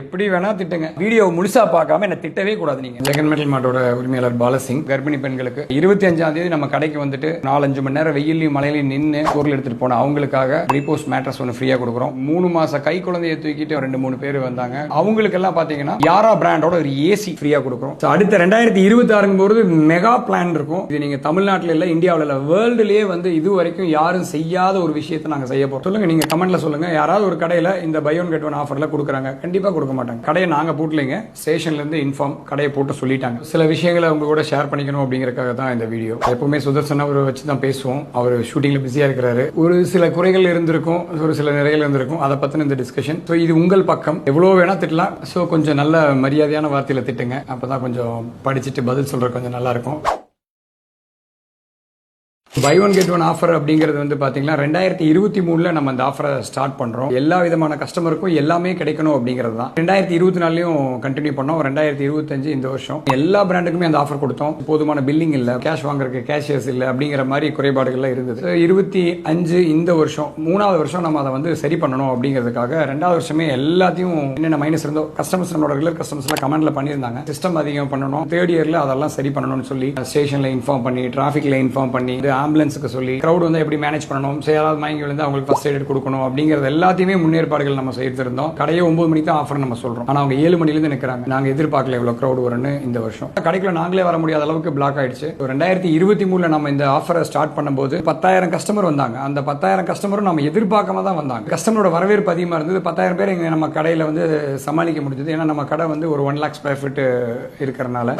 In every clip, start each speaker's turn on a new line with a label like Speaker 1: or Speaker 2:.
Speaker 1: எப்படி வேணா திட்டுங்க. வீடியோ முழுசா பார்க்காம என்ன திட்டவே கூடாது நீங்க. செகண்ட் மெட்டல் மாட்டோட உரிமையாளர் பாலசிங் கர்ப்பிணி பெண்களுக்கு இருபத்தி அஞ்சாம் தேதி நம்ம கடைக்கு வந்துட்டு நாலஞ்சு மணி நேரம் வெயிலையும் மழையிலையும் நின்று பொருள் எடுத்துட்டு போன அவங்களுக்காக ரீபோஸ் மேட்ரஸ் ஒன்று ஃப்ரீயா கொடுக்குறோம். மூணு மாச கை குழந்தையை தூக்கிட்டு ரெண்டு மூணு பேர் வந்தாங்க. அவங்களுக்கு எல்லாம் பாத்தீங்கன்னா யாரா பிராண்டோட ஒரு ஏசி ஃப்ரீயா கொடுக்குறோம். அடுத்த ரெண்டாயிரத்தி இருபத்தி ஆறுங்கும் போது மெகா பிளான் இருக்கும். இது நீங்க தமிழ்நாட்டில் இல்ல இந்தியாவில் இல்ல வேர்ல்டுலயே வந்து இது வரைக்கும் யாரும் செய்யாத ஒரு விஷயத்தை நாங்க செய்ய போறோம். சொல்லுங்க நீங்க கமெண்ட்ல சொல்லுங்க. யாராவது ஒரு கடையில இந்த பை ஒன் கெட் ஒன் ஆஃபர்ல கொடுக்குறாங்க. கண்டிப்பா கொடுக்க மாட்டாங்க. கடையை நாங்கள் பூட்டலைங்க. ஸ்டேஷன்லேருந்து இன்ஃபார்ம் கடையை போட்டு சொல்லிட்டாங்க. சில விஷயங்களை உங்க கூட ஷேர் பண்ணிக்கணும் அப்படிங்கறதுக்காக தான் இந்த வீடியோ எப்பவுமே சுதர்சன் அவர் வச்சு தான் பேசுவோம். அவர் ஷூட்டிங்ல பிஸியா இருக்கிறாரு. ஒரு சில குறைகள் இருந்திருக்கும். ஒரு சில நிறைகள் இருந்திருக்கும். அதை பத்தின இந்த டிஸ்கஷன் ஸோ இது உங்கள் பக்கம். எவ்வளோ வேணா திட்டலாம். ஸோ கொஞ்சம் நல்ல மரியாதையான வார்த்தையில திட்டுங்க. அப்பதான் கொஞ்சம் படிச்சுட்டு பதில் சொல்கிற கொஞ்சம் நல்லா இருக்கும். Buy one get one offer அப்படிங்கிறது வந்து பாத்தீங்கன்னா ரெண்டாயிரத்தி இருபத்தி மூணுல நம்ம அந்த ஆஃபரை ஸ்டார்ட் பண்றோம். எல்லா விதமான கஸ்டமருக்கும் எல்லாமே கிடைக்கணும் அப்படிங்கிறது தான். ரெண்டாயிரத்தி இருபத்தி நாலுலயும் கண்டினியூ பண்ணோம். ரெண்டாயிரத்தி இருபத்தஞ்சு இந்த வருஷம். எல்லா பிராண்டுக்குமே அந்த ஆஃபர் கொடுத்தோம். போதுமான பில்லிங் இல்ல கேஷ் வாங்குறதுக்கு கேஷியர்ஸ் இல்ல அப்படிங்கிற மாதிரி குறைபாடுகள்லாம் இருந்தது. இருபத்தி அஞ்சு இந்த வருஷம் மூணாவது வருஷம் நம்ம அதை வந்து சரி பண்ணணும் அப்படிங்கிறதுக்காக ரெண்டாவது வருஷமே எல்லாத்தையும் என்னென்ன மைனஸ் இருந்தோ கஸ்டமர்ஸ் நம்மளோட ரெகுலர் கஸ்டமர்ஸ் எல்லாம் கமெண்ட்ல பண்ணியிருந்தாங்க. சிஸ்டம் அதிகம் பண்ணணும். தேர்ட் இயர்ல அதெல்லாம் சரி பண்ணணும்னு சொல்லி ஸ்டேஷன்ல இன்ஃபார்ம் பண்ணி டிராஃபிக்ல இன்ஃபார்ம் பண்ணி ஆம்புலன்ஸுக்கு சொல்லி க்ரௌட் வந்து எப்படி மேனேஜ் பண்ணணும் சரி யாராவது மயங்கி விழுந்து அவங்களுக்கு ஃபர்ஸ்ட் எய்ட் கொடுக்கணும் அப்படிங்கிறது எல்லாத்தையுமே முன்னேற்பாடுகள் நம்ம செய்திருந்தோம். கடையை ஒன்பது மணிக்கு தான் ஆஃபர் நம்ம சொல்றோம். ஆனால் அவங்க ஏழு மணிலேருந்து நிற்கிறாங்க நாங்கள் எதிர்பார்க்கல எவ்வளோ க்ரௌட் வரும்னு இந்த வருஷம். கடைக்குள்ள நாங்களே வர முடியாத அளவுக்கு பிளாக் ஆயிடுச்சு. ரெண்டாயிரத்தி இருபத்தி மூணுல நம்ம இந்த ஆஃபரை ஸ்டார்ட் பண்ணும்போது பத்தாயிரம் கஸ்டமர் வந்தாங்க. அந்த பத்தாயிரம் கஸ்டமரும் நம்ம எதிர்பார்க்காம தான் வந்தாங்க. கஸ்டமரோட வரவேற்பு அதிகமாக இருந்தது. பத்தாயிரம் பேர் எங்கள் நம்ம கடையில் வந்து சமாளிக்க முடிஞ்சது. ஏன்னா நம்ம கடை வந்து ஒரு ஒன் லேக் ஸ்கொயர் ஃபீட் இருக்கிறனால.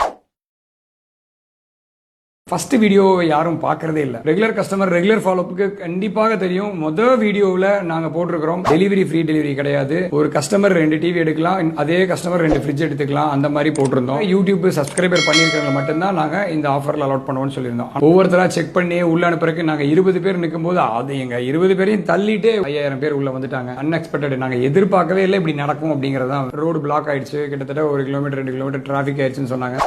Speaker 1: ஃபர்ஸ்ட் வீடியோ யாரும் பார்க்கறதே இல்லை. ரெகுலர் கஸ்டமர் ரெகுலர் ஃபாலோப்புக்கு கண்டிப்பாக தெரியும். மொதல் வீடியோவில் நாங்கள் போட்டிருக்கிறோம். டெலிவரி ஃப்ரீ டெலிவரி கிடையாது. ஒரு கஸ்டமர் ரெண்டு டிவி எடுக்கலாம். அதே கஸ்டமர் ரெண்டு ஃப்ரிட்ஜ் எடுத்துக்கலாம். அந்த மாதிரி போட்டிருந்தோம். யூடியூப் சப்ஸ்கிரைபர் பண்ணியிருக்கிறவங்க மட்டும்தான் நாங்கள் இந்த ஆஃபரில் அலாட் பண்ணுவோம்னு சொல்லியிருந்தோம். ஒவ்வொருத்தராக செக் பண்ணி உள்ள அனுப்புறதுக்கு நாங்கள் இருபது பேர் நிற்கும் போது அது எங்கள் இருபது பேரையும் தள்ளிட்டு ஐயாயிரம் பேர் உள்ள வந்துட்டாங்க. அன்எக்ஸ்பெக்டட் நாங்கள் எதிர்பார்க்கவே இல்லை. இப்படி நடக்கும் அப்படிங்கிறது தான் ரோடு பிளாக் ஆயிடுச்சு. கிட்டத்தட்ட ஒரு கிலோமீட்டர் ரெண்டு கிலோமீட்டர் டிராஃபிக் ஆயிடுச்சுன்னு சொன்னாங்க.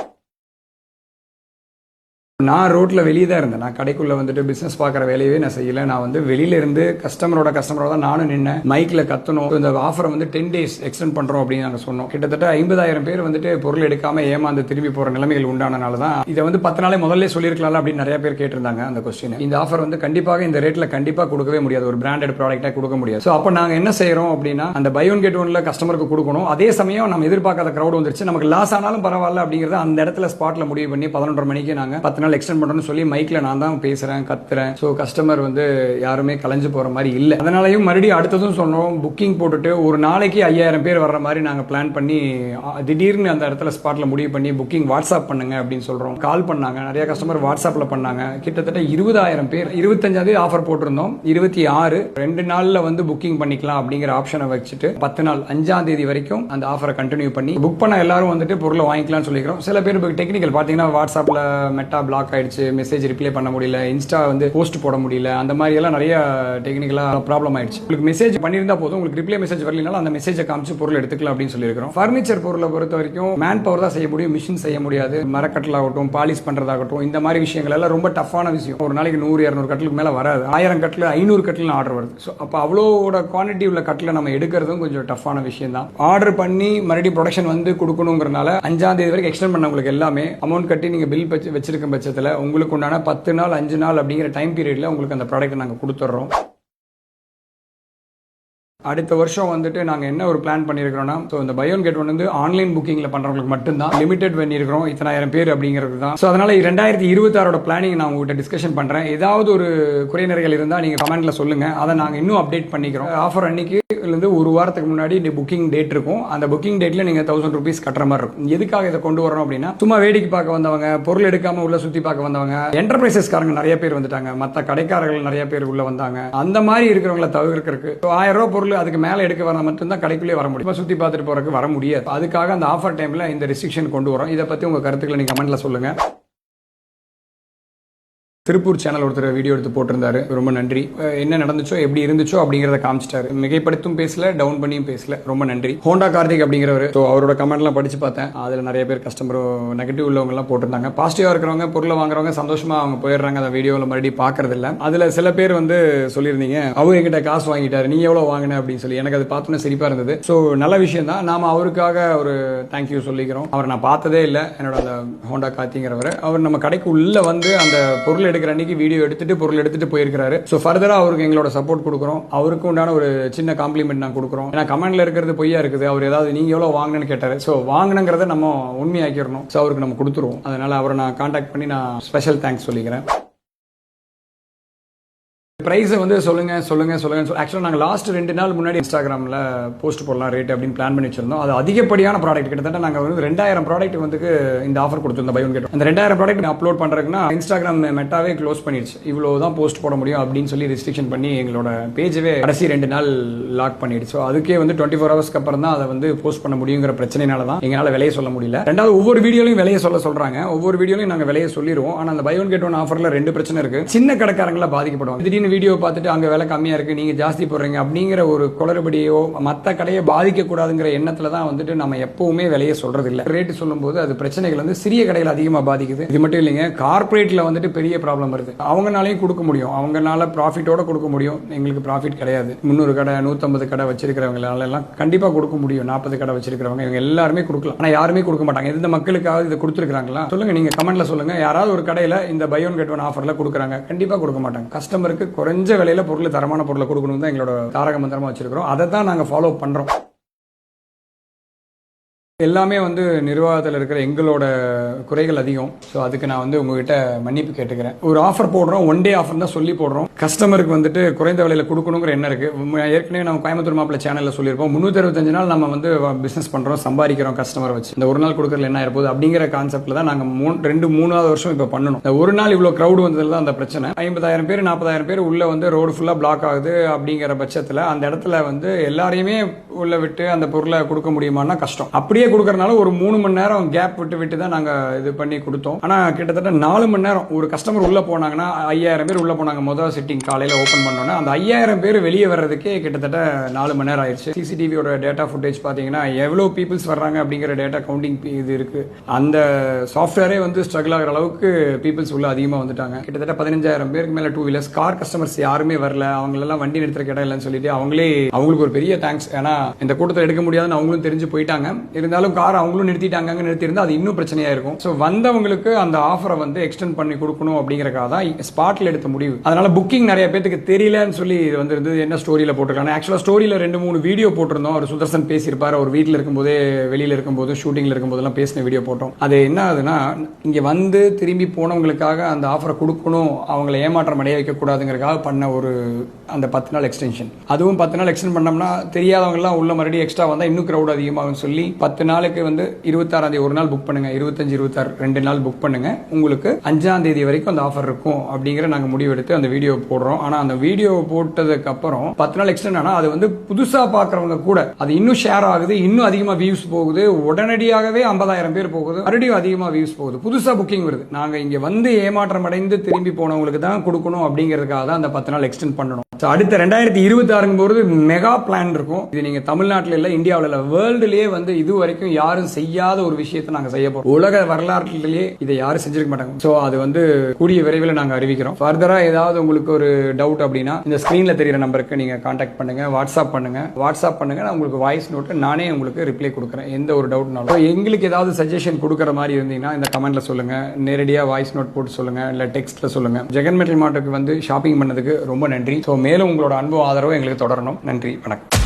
Speaker 1: நான் ரோட்டில் வெளியே தான் இருந்தேன். நான் கடைக்குள்ள வந்துட்டு பிசினஸ் பார்க்குற வேலையவே நான் செய்யல. நான் வந்து வெளியில இருந்து கஸ்டமரோட கஸ்டமரோட தான் நானும் நின்னேன். மைக்கில் கத்தணும் இந்த ஆஃபரை வந்து டென் டேஸ் எக்ஸ்டெண்ட் பண்ணுறோம் அப்படின்னு நாங்கள் சொன்னோம். கிட்டத்தட்ட ஐம்பதாயிரம் பேர் வந்துட்டு பொருள் எடுக்காம ஏமாந்து திரும்பி போகிற நிலைமைகள் உண்டானனால தான் இதை வந்து பத்து நாளே முதல்ல சொல்லியிருக்கலாம் அப்படின்னு நிறைய பேர் கேட்டிருந்தாங்க அந்த கொஸ்டின் இந்த ஆஃபர் வந்து கண்டிப்பாக இந்த ரேட்டில் கண்டிப்பாக கொடுக்கவே முடியாது. ஒரு பிராண்டட் ப்ராடக்டாக கொடுக்க முடியாது. ஸோ அப்போ நாங்கள் என்ன செய்கிறோம் அப்படின்னா அந்த பை ஒன் கெட் ஒன்ல கஸ்டமருக்கு கொடுக்கணும். அதே சமயம் நம்ம எதிர்பார்க்காத க்ரௌட் வந்துருச்சு. நமக்கு லாஸ் ஆனாலும் பரவாயில்ல அப்படிங்கிறத அந்த இடத்துல ஸ்பாட்டில் முடிவு பண்ணி பதினொன்றரை மணிக்கு நாங்கள் பத்து நாள் எக்ஸ்டெண்ட் பண்றோம்னு சொல்லி மைக்கில் நான் தான் பேசுகிறேன் கத்துறேன். ஸோ கஸ்டமர் வந்து யாருமே கலைஞ்சு போகிற மாதிரி இல்லை. அதனாலயும் மறுபடியும் அடுத்ததும் சொன்னோம் புக்கிங் போட்டுட்டு ஒரு நாளைக்கு ஐயாயிரம் பேர் வர்ற மாதிரி நாங்கள் பிளான் பண்ணி திடீர்னு அந்த இடத்துல ஸ்பாட்டில் முடிவு பண்ணி புக்கிங் வாட்ஸ்அப் பண்ணுங்க அப்படின்னு சொல்கிறோம் கால் பண்ணாங்க நிறைய கஸ்டமர் வாட்ஸ்அப்பில் பண்ணாங்க. கிட்டத்தட்ட இருபதாயிரம் பேர் இருபத்தஞ்சாந்தேதி ஆஃபர் போட்டிருந்தோம். இருபத்தி ஆறு ரெண்டு நாளில் வந்து புக்கிங் பண்ணிக்கலாம் அப்படிங்கிற ஆப்ஷனை வச்சுட்டு பத்து நாள் அஞ்சாம் தேதி வரைக்கும் அந்த ஆஃபரை கண்டினியூ பண்ணி புக் பண்ண எல்லாரும் வந்துட்டு பொருளை வாங்கிக்கலாம்னு சொல்லிக்கிறோம். சில பேர் டெக்னிக்கல் பார்த்தீங்கன்னா வாட்ஸ்அப்பில் மெட்டா பிளாக் ஆயிடுச்சு மெசேஜ் ரிப்ளை பண்ண முடியல இன்ஸ்டா வந்து போஸ்ட் போட முடியல அந்த மாதிரி எல்லாம் நிறைய டெக்னிக்கலா ப்ராப்ளம் ஆயிடுச்சு. உங்களுக்கு மெசேஜ் பண்ணியிருந்தா போதும் உங்களுக்கு ரிப்ளை மெசேஜ் வரலனாலும் அந்த மெசேஜை காமிச்சு பொருள் எடுத்துக்கலாம் அப்படின்னு சொல்லியிருக்கிறோம். ஃபர்னிச்சர் பொருளை பொறுத்த வரைக்கும் மேன் பவர் தான் செய்ய முடியும் மிஷின் செய்ய முடியாது. மரக்கட்டில் ஆகட்டும் பாலிஷ் பண்றதாகட்டும் இந்த மாதிரி விஷயங்கள் எல்லாம் ரொம்ப டஃப்பான விஷயம். ஒரு நாளைக்கு நூறு இரநூறு கட்டிலுக்கு மேல வராது. ஆயிரம் கட்டில் ஐநூறு கட்டில் ஆர்டர் வருது. ஸோ அப்போ அவ்வளோட குவான்டிட்டி உள்ள கட்டில் நம்ம எடுக்கிறதும் கொஞ்சம் டஃப்பான விஷயம் தான் ஆர்டர் பண்ணி மறுபடியும் ப்ரொடக்ஷன் வந்து கொடுக்கணுங்கிறனால அஞ்சாம் தேதி வரைக்கும் எக்ஸ்டெண்ட் பண்ண உங்களுக்கு எல்லாமே அமௌண்ட் கட்டி நீங்கள் பில் வச்சு வச்சிருக்கும் பட்சத்தில் உங்களுக்கு உண்டான பத்து நாள் அஞ்சு நாள் அப்படிங்கிற டைம் பீரியட்ல உங்களுக்கு அந்த ப்ராடக்ட் நாங்கள் கொடுத்துட்றோம். அடுத்த வருஷம் வந்துட்டு நாங்க என்ன ஒரு பிளான் பண்ணியிருக்கிறோம்னா ஸோ இந்த பயோன் கேட் ஒன் வந்து ஆன்லைன் புக்கிங்ல பண்றவங்களுக்கு மட்டும்தான். லிமிடெட் பண்ணியிருக்கிறோம் இத்தனாயிரம் பேர் அப்படிங்கிறது தான் ஸோ அதனால ரெண்டாயிரத்தி இருபத்தாறோட பிளானிங் நான் உங்கள்கிட்ட டிஸ்கஷன் பண்றேன். ஏதாவது ஒரு குறைநிறைகள் இருந்தா நீங்க கமெண்ட்டில் சொல்லுங்க. அதை நாங்க இன்னும் அப்டேட் பண்ணிக்கிறோம். ஆஃபர் அன்னைக்கு இருந்து ஒரு வாரத்துக்கு முன்னாடி புக்கிங் டேட் இருக்கும். அந்த புக்கிங் டேட்ல நீங்க தௌசண்ட் ருபீஸ் கட்டுற மாதிரி இருக்கும். எதுக்காக இதை கொண்டு வரணும் அப்படின்னா சும்மா வேடிக்கை பார்க்க வந்தவங்க பொருள் எடுக்காம உள்ள சுத்தி பார்க்க வந்தவங்க என்டர்பிரைசஸ்காரங்க நிறைய பேர் வந்துட்டாங்க. மத்த கடைக்காரர்கள் நிறைய பேர் உள்ள வந்தாங்க. அந்த மாதிரி இருக்கிறவங்கள தவிர்க்கிறதுக்கு ஆயிரம் ரூபாய் பொருள் அதுக்கு மேல எடுக்க வர மட்டும்தான் கடைக்குள்ளே வர முடியும். சுற்றி சுத்தி பார்த்துட்டு போறதுக்கு வர முடியாது. அதுக்காக அந்த ஆஃபர் டைம்ல இந்த ரெஸ்ட்ரிக்ஷன் கொண்டு வரோம். இதை பத்தி உங்க கருத்துக்களை நீங்க கமெண்ட்ல சொல்லுங்க. திருப்பூர் சேனல் ஒருத்தர் வீடியோ எடுத்து போட்டிருந்தாரு. ரொம்ப நன்றி. என்ன நடந்துச்சோ எப்படி இருந்துச்சோ அப்படிங்கறத காமிச்சிட்டாரு. மிகைப்படுத்தும் பேசல டவுன் பண்ணியும் பேசல. ரொம்ப நன்றி. ஹோண்டா கார்த்திக் அப்படிங்கிறவர் ஸோ அவரோட கமெண்ட்லாம் படிச்சு பார்த்தேன். அதுல நிறைய பேர் கஸ்டமர் நெகட்டிவ் உள்ளவங்க எல்லாம் போட்டிருந்தாங்க. பாசிட்டிவா இருக்கிறவங்க பொருளை வாங்குறவங்க சந்தோஷமா அவங்க போயிடுறாங்க. அந்த வீடியோவில் மறுபடியும் பார்க்கறது இல்ல அதுல சில பேர் வந்து சொல்லியிருந்தீங்க அவர் என்கிட்ட காசு வாங்கிட்டாரு. நீ எவ்வளவு வாங்கின? அப்படின்னு சொல்லி. எனக்கு அது பார்த்தோன்னே சிரிப்பா இருந்தது. ஸோ நல்ல விஷயம் தான். நாம அவருக்காக ஒரு தேங்க்யூ சொல்லிக்கிறோம். அவர் நான் பார்த்ததே இல்லை. என்னோட அந்த ஹோண்டா கார்த்திங்கிறவர் அவர் நம்ம கடைக்கு உள்ள வந்து அந்த பொருளை எடுக்கிற அன்னைக்கு வீடியோ எடுத்துட்டு பொருள் எடுத்துட்டு போயிருக்காரு ஸோ ஃபர்தரா அவருக்கு எங்களோட சப்போர்ட் கொடுக்குறோம். அவருக்கு உண்டான ஒரு சின்ன காம்ப்ளிமெண்ட் நான் கொடுக்குறோம். ஏன்னா கமெண்ட்ல இருக்கிறது பொய்யா இருக்குது. அவர் ஏதாவது நீங்க எவ்வளவு வாங்கினு கேட்டாரு. ஸோ வாங்கினங்கிறத நம்ம உண்மையாக்கிடணும். ஸோ அவருக்கு நம்ம கொடுத்துருவோம். அதனால அவரை நான் காண்டாக்ட் பண்ணி நான் ஸ்பெஷல் தேங்க்ஸ் சொல்லிக்கிறேன். ப்ரைஸை வந்து சொல்லுங்க சொல்லுங்க சொல்லுங்க ஆக்சுவலாக நாங்கள் லாஸ்ட் ரெண்டு நாள் முன்னாடி இன்ஸ்டாகிராமில் போஸ்ட் போடலாம் ரேட் அப்படின்னு பிளான் பண்ணி வச்சிருந்தோம். அது அதிகப்படியான ப்ராடக்ட் கிட்டத்தட்ட நாங்கள் வந்து ரெண்டாயிரம் ப்ராடக்ட் வந்து இந்த ஆஃபர் கொடுத்துருந்தோம் பை ஒன் கேட் அந்த ரெண்டாயிரம் ப்ராடக்ட் அப்லோட் பண்ணுறதுக்குன்னா இன்ஸ்டாகிராம் மெட்டாவே க்ளோஸ் பண்ணிடுச்சு இவ்வளோ தான் போஸ்ட் போட முடியும் அப்படின்னு சொல்லி ரெஸ்ட்ரிக்ஷன் பண்ணி எங்களோட பேஜவே கடைசி ரெண்டு நாள் லாக் பண்ணிடுச்சு. ஸோ அதுக்கே வந்து டுவெண்ட்டி ஃபோர் ஹவர்ஸ்க்கு அப்புறம் தான் அதை வந்து போஸ்ட் பண்ண முடியுங்கிற பிரச்சனைனால தான் எங்களால் விலையை சொல்ல முடியல. ரெண்டாவது ஒவ்வொரு வீடியோலையும் விலையை சொல்ல சொல்கிறாங்க ஒவ்வொரு வீடியோலையும் நாங்கள் விலையை சொல்லிடுவோம் ஆனால் அந்த பை ஒன் கேட் ஒன் ஆஃபரில் ரெண்டு பிரச்சனை இருக்குது சின்ன கடைக்காரங்களாக பாதிக்கப்படுவாங்க. திடீர்னு வீடியோ பார்த்துட்டு அங்கே விலை கம்மியாக இருக்கு நீங்கள் ஜாஸ்தி போடுறீங்க அப்படிங்கிற ஒரு குளறுபடியோ மற்ற கடையை பாதிக்கக்கூடாதுங்கிற எண்ணத்தில் எண்ணத்துல தான் வந்துட்டு நம்ம எப்பவுமே விலையை சொல்கிறது இல்லை ரேட்டு சொல்லும்போது அது பிரச்சனைகள் வந்து சிறிய கடையில் அதிகமாக பாதிக்குது. இது மட்டும் இல்லைங்க கார்பரேட்டில் வந்துட்டு பெரிய ப்ராப்ளம் வருது. அவங்கனாலையும் கொடுக்க முடியும். அவங்கனால ப்ராஃபிட்டோட கொடுக்க முடியும். எங்களுக்கு ப்ராஃபிட் கிடையாது. முந்நூறு கடை நூற்றம்பது கடை வச்சிருக்கிறவங்களால எல்லாம் கண்டிப்பாக கொடுக்க முடியும். நாற்பது கடை வச்சிருக்கிறவங்க இவங்க எல்லாருமே கொடுக்கலாம். ஆனால் யாருமே கொடுக்க மாட்டாங்க. இந்த மக்களுக்காக இதை கொடுத்துருக்காங்களா சொல்லுங்க நீங்க கமெண்ட்ல சொல்லுங்க. யாராவது ஒரு கடையில இந்த பை ஒன் கெட் ஒன் ஆஃபர்ல கொடுக்குறாங்க. கண்டிப்பாக கொடுக்க மாட்டாங்க. கஸ்டமருக்கு குறைஞ்ச விலையில் பொருள் தரமான பொருளை கொடுக்கணும் தான் எங்களோட தாரக மந்திரமாக வச்சிருக்கிறோம். அதை தான் நாங்கள் ஃபாலோ பண்ணுறோம் எல்லாமே வந்து நிர்வாகத்தில் இருக்கிற எங்களோட குறைகள் அதிகம். ஸோ அதுக்கு நான் வந்து உங்ககிட்ட மன்னிப்பு கேட்டுக்கிறேன். ஒரு ஆஃபர் போடுறோம் ஒன் டே ஆஃபர் தான் சொல்லி போடுறோம். கஸ்டமருக்கு வந்துட்டு குறைந்த விலையில் கொடுக்கணுங்கிற எண்ணம் இருக்கு. ஏற்கனவே நம்ம கோயம்புத்தூர் மாப்பிள்ள சேனலில் சொல்லியிருப்போம் முந்நூற்றி அறுபத்தஞ்சு நாள் நம்ம வந்து பிஸ்னஸ் பண்ணுறோம் சம்பாதிக்கிறோம் கஸ்டமரை வச்சு. இந்த ஒரு நாள் கொடுக்குறதுல என்ன ஆயிருப்போகுது அப்படிங்கிற கான்செப்ட்ல தான் நாங்கள் மூணு ரெண்டு மூணாவது வருஷம் இப்போ பண்ணணும். இந்த ஒரு நாள் இவ்வளோ க்ரௌடு வந்ததுல தான் அந்த பிரச்சனை. ஐம்பதாயிரம் பேர் நாற்பதாயிரம் பேர் உள்ள வந்து ரோடு ஃபுல்லாக பிளாக் ஆகுது அப்படிங்கிற பட்சத்தில் அந்த இடத்துல வந்து எல்லாரையுமே உள்ள விட்டு அந்த பொருளை கொடுக்க முடியுமான்னா கஷ்டம். அப்படியே கொடுக்கறனால ஒரு மூணு மணி நேரம் கேப் விட்டு விட்டு தான் நாங்கள் இது பண்ணி கொடுத்தோம். ஆனா கிட்டத்தட்ட நாலு மணி நேரம் ஒரு கஸ்டமர் உள்ள போனாங்கன்னா ஐயாயிரம் பேர் உள்ள போனாங்க முதல் சிட்டிங் காலையில் ஓப்பன் பண்ணோன்னா. அந்த ஐயாயிரம் பேர் வெளியே வர்றதுக்கே கிட்டத்தட்ட நாலு மணி நேரம் ஆயிடுச்சு. சிசிடிவியோட டேட்டா ஃபுட்டேஜ் பார்த்தீங்கன்னா எவ்வளோ பீப்புள்ஸ் வர்றாங்க அப்படிங்கிற டேட்டா கவுண்டிங் இது இருக்கு. அந்த சாஃப்ட்வேரே வந்து ஸ்ட்ரகிள் ஆகிற அளவுக்கு பீப்புள்ஸ் உள்ள அதிகமாக வந்துட்டாங்க. கிட்டத்தட்ட பதினஞ்சாயிரம் பேருக்கு மேலே டூ வீலர்ஸ் கார் கஸ்டமர்ஸ் யாருமே வரல. அவங்களெல்லாம் வண்டி நிறுத்துற இடம் இல்லைன்னு சொல்லிட்டு அவங்களே அவங்களுக்கு ஒரு பெரிய தேங்க்ஸ் ஏன்னா இந்த கூட்டத்தை எடுக்க முடியாதுன்னு அவங்களும் தெரிஞ்சு போயிட்டாங்க. இருந்தாலும் கார் அவங்களும் நிறுத்திட்டாங்க நிறுத்தியிருந்தா அது இன்னும் பிரச்சனையா இருக்கும் ஸோ வந்தவங்களுக்கு அந்த ஆஃபரை வந்து எக்ஸ்டெண்ட் பண்ணி கொடுக்கணும் அப்படிங்கறக்காக தான் ஸ்பாட்ல எடுத்த முடிவு. அதனால புக்கிங் நிறைய பேத்துக்கு தெரியலன்னு சொல்லி இது வந்து இருந்தது என்ன ஸ்டோரியில போட்டிருக்காங்க ஆக்சுவலாக ஸ்டோரியில ரெண்டு மூணு வீடியோ போட்டிருந்தோம். அவர் சுதர்சன் பேசியிருப்பார். அவர் வீட்டில் இருக்கும்போதே வெளியில் இருக்கும்போது ஷூட்டிங்ல இருக்கும்போதெல்லாம் பேசின வீடியோ போட்டோம். அது என்ன ஆகுதுன்னா இங்க வந்து திரும்பி போனவங்களுக்காக அந்த ஆஃபரை கொடுக்கணும். அவங்கள ஏமாற்றம் அடைய வைக்கக்கூடாதுங்கிறக்காக பண்ண ஒரு அந்த பத்து நாள் எக்ஸ்டென்ஷன் அதுவும் பத்து நாள் எக்ஸ்டென்ட் பண்ணோம்னா தெரியாதவங்க எல்லாம் உள்ள மறுபடியும் எக்ஸ்ட்ரா வந்தால் இன்னும் க்ரௌட் அதிகமாகும் சொல்லி பத்து பத்து நாளுக்கு வந்து இருபத்தாறாம் தேதி ஒரு நாள் புக் பண்ணுங்க. இருபத்தஞ்சு இருபத்தாறு ரெண்டு நாள் புக் பண்ணுங்க. உங்களுக்கு அஞ்சாம் தேதி வரைக்கும் அந்த ஆஃபர் இருக்கும் அப்படிங்கிற நாங்க முடிவெடுத்து அந்த வீடியோ போடுறோம். ஆனா அந்த வீடியோ போட்டதுக்கு அப்புறம் பத்து நாள் எக்ஸ்டெண்ட் ஆனா அது வந்து புதுசா பாக்குறவங்க கூட அது இன்னும் ஷேர் ஆகுது இன்னும் அதிகமா வியூஸ் போகுது. உடனடியாகவே ஐம்பதாயிரம் பேர் போகுது. மறுபடியும் அதிகமா வியூஸ் போகுது. புதுசா புக்கிங் வருது. நாங்க இங்க வந்து ஏமாற்றம் அடைந்து திரும்பி போனவங்களுக்கு தான் கொடுக்கணும் அப்படிங்கிறதுக்காக தான் அந்த பத்து நாள் எக்ஸ்டெண்ட் பண்ணணும். ஸோ அடுத்த ரெண்டாயிரத்தி இருபத்தி ஆறுங்க போது மெகா பிளான் இருக்கும். இது நீங்க தமிழ்நாட்டில் இல்லை இந்தியாவில் இல்லை வேர்ல்டுலயே வந்து இது வரைக்கும் யாரும் செய்யாத ஒரு விஷயத்தை நாங்கள் செய்ய போறோம். உலக வரலாற்றிலேயே இதை யாரும் செஞ்சிருக்க மாட்டாங்க. ஸோ அது வந்து கூடிய விரைவில் நாங்கள் அறிவிக்கிறோம். ஃபர்தராக ஏதாவது உங்களுக்கு ஒரு டவுட் அப்படின்னா இந்த ஸ்க்ரீனில் தெரியுற நம்பருக்கு நீங்கள் காண்டாக்ட் பண்ணுங்க வாட்ஸ்அப் பண்ணுங்க. வாட்ஸ்அப் பண்ணுங்க நான் உங்களுக்கு வாய்ஸ் நோட்டு நானே உங்களுக்கு ரிப்ளை கொடுக்குறேன். எந்த ஒரு டவுட்னாலும் எங்களுக்கு ஏதாவது சஜஷன் கொடுக்குற மாதிரி இருந்தீங்கன்னா இந்த கமெண்ட்ல சொல்லுங்க. நேரடியாக வாய்ஸ் நோட் போட்டு சொல்லுங்க இல்லை டெக்ஸ்ட்ல சொல்லுங்க. ஜெகன் மெட்டல் மார்ட்டுக்கு வந்து ஷாப்பிங் பண்ணதுக்கு ரொம்ப நன்றி. ஸோ மேலும் உங்களோட அன்பு ஆதரவு எங்களுக்கு தொடரணும். நன்றி வணக்கம்.